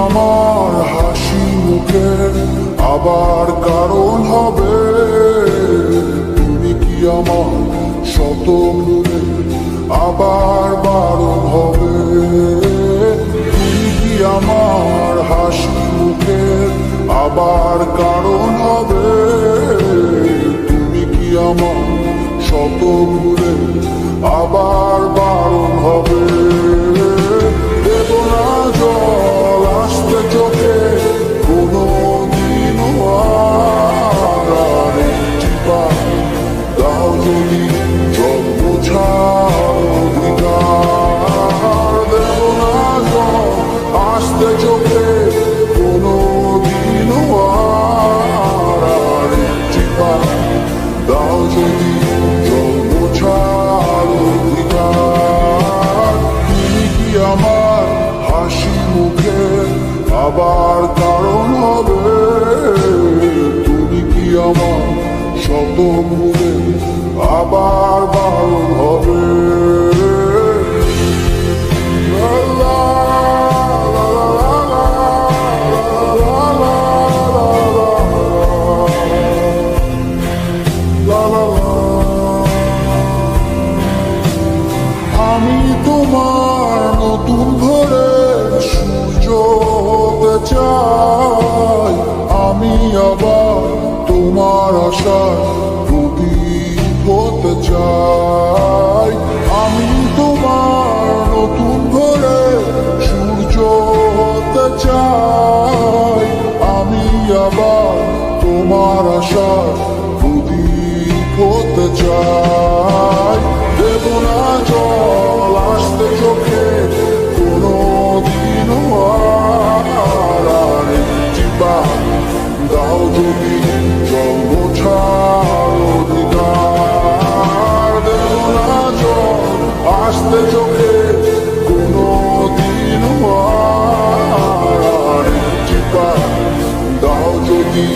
আমার হাসি মুখে আবার কারণ হবে। তুমি কি আমার শত মুখে আবার বারণ হবে? তুমি কি আমার হাসি মুখে আবার কারণ শত আবার বারণ হবে। চাই আমি তোমার সূর্য চাই। আমি তোমার আশার প্রদীপ হতে আসতে চোখে দাও যদি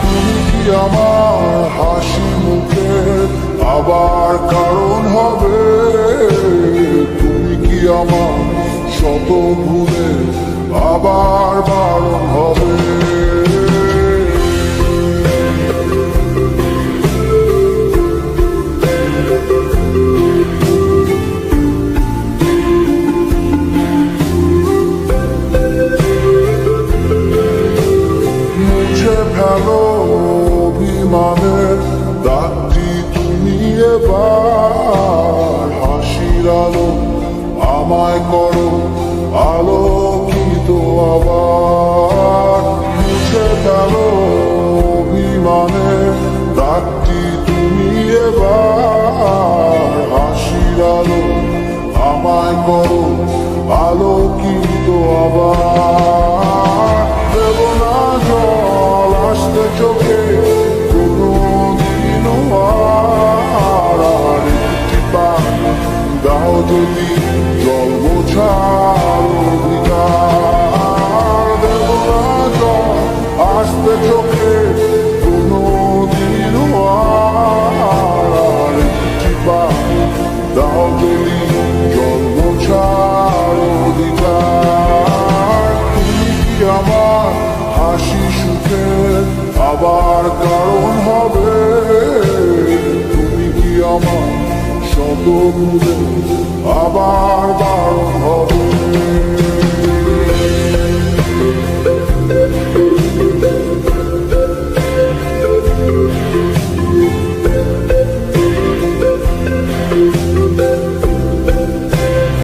তুমি কি হাসি মুখে আবার কারণ হবে। তুমি কি আমার শত আবার বারণ হবে? এবার হাসির আলো আমায় করো, আলোকিত আবার। মুছে ফেলো অভিমানের দাগটি তুমি এবার। হাসির আলো আমায় করো, আলোকিত আবার। Don't your water. তবু আবার বার হবে